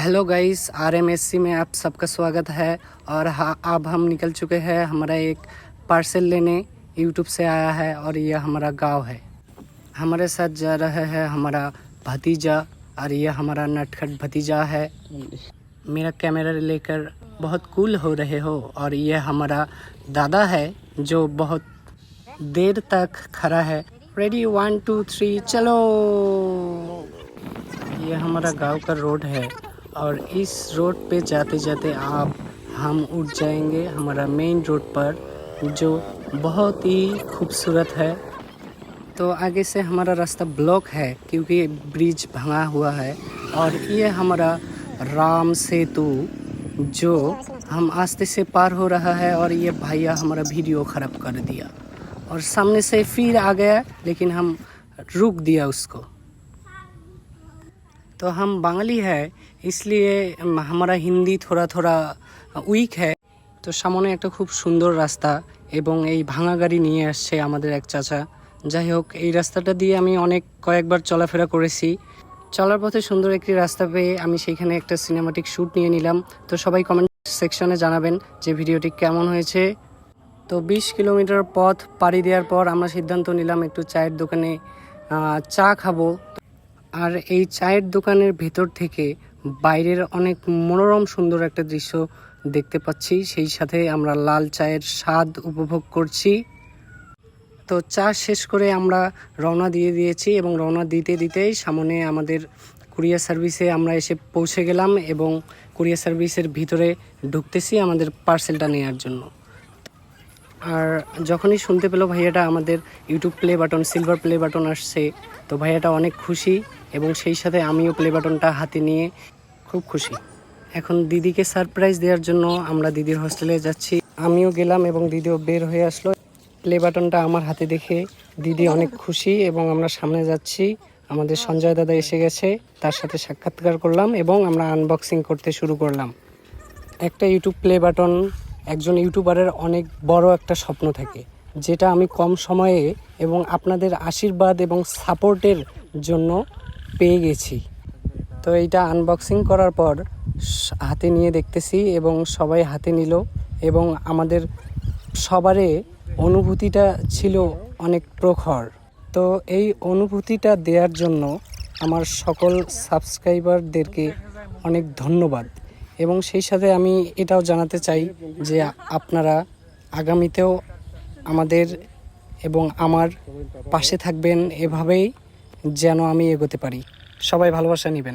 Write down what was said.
Hello guys R M S C में आप सबका स्वागत है और हाँ अब हम निकल चुके हैं हमारा एक पार्सल लेने यूट्यूब से आया है और यह हमारा गाँव है। हमारे साथ जा रहा है हमारा भतीजा और यह हमारा नटखट भतीजा है। मेरा कैमरा लेकर बहुत कूल हो रहे हो और यह हमारा दादा है जो बहुत देर तक खड़ा है। रेडी वन टू थ्री चलो। ये हमारा गाँव का रोड है। और इस रोड पे जाते जाते आप, हम उठ जाएँगे हमारा मेन रोड पर, जो बहुत ही खूबसूरत है। तो आगे से हमारा रास्ता ब्लॉक है, क्योंकि ब्रिज भंगा हुआ है। और ये हमारा राम सेतु, जो हम आस्ते से पार हो रहा है और ये भैया हमारा वीडियो ख़राब कर दिया। और सामने से फिर आ गया, लेकिन हम रुक दिया उसको। তো हम बांग्ली है, इसलिए হিন্দি থোড়া থোড়া উইক হ্যাঁ তো সামনে একটা খুব সুন্দর রাস্তা এবং এই ভাঙা গাড়ি নিয়ে আসছে আমাদের এক চাচা যাই হোক এই রাস্তাটা দিয়ে আমি অনেক কয়েকবার চলাফেরা করেছি চলার পথে সুন্দর একটি রাস্তা পেয়ে আমি সেইখানে একটা সিনেমাটিক শ্যুট নিয়ে নিলাম তো সবাই কমেন্ট সেকশনে জানাবেন যে ভিডিওটি কেমন হয়েছে। তো বিশ কিলোমিটার পথ পাড়ি দেওয়ার পর আমরা সিদ্ধান্ত নিলাম, একটু চায়ের দোকানে চা খাব। আর এই চায়ের দোকানের ভেতর থেকে বাইরের অনেক মনোরম সুন্দর একটা দৃশ্য দেখতে পাচ্ছি। সেই সাথে আমরা লাল চায়ের স্বাদ উপভোগ করছি। তো চা শেষ করে আমরা রওনা দিয়ে দিয়েছি এবং রওনা দিতে দিতেই সামনে আমাদের কুরিয়ার সার্ভিসে আমরা এসে পৌঁছে গেলাম এবং কুরিয়ার সার্ভিসের ভিতরে ঢুকতেছি আমাদের পার্সেলটা নেওয়ার জন্য। আর যখনই শুনতে পেল ভাইয়াটা আমাদের YouTube play button silver play button আসছে, তো ভাইয়াটা অনেক খুশি। এবং সেই সাথে আমিও প্লে বাটনটা হাতে নিয়ে খুব খুশি। এখন দিদিকে সারপ্রাইজ দেওয়ার জন্য আমরা দিদির হোস্টেলে যাচ্ছি। আমিও গেলাম এবং দিদিও বের হয়ে আসলো। প্লে বাটনটা আমার হাতে দেখে দিদি অনেক খুশি এবং আমরা সামনে যাচ্ছি। আমাদের সঞ্জয় দাদা এসে গেছে, তার সাথে সাক্ষাৎকার করলাম এবং আমরা আনবক্সিং করতে শুরু করলাম। একটা ইউটিউব প্লে বাটন একজন ইউটিউবারের অনেক বড় একটা স্বপ্ন থাকে, যেটা আমি কম সময়ে এবং আপনাদের আশীর্বাদ এবং সাপোর্টের জন্য পেয়ে গেছি। তো এইটা আনবক্সিং করার পর হাতে নিয়ে দেখতেছি এবং সবাই হাতে নিল এবং আমাদের সবারে অনুভূতিটা ছিল অনেক প্রখর। তো এই অনুভূতিটা দেওয়ার জন্য আমার সকল সাবস্ক্রাইবারদেরকে অনেক ধন্যবাদ এবং সেই সাথে আমি এটাও জানাতে চাই যে আপনারা আগামীতেও আমাদের এবং আমার পাশে থাকবেন এভাবেই। যেন আমি এগোতে পারি। সবাই ভালোবাসা নেবেন।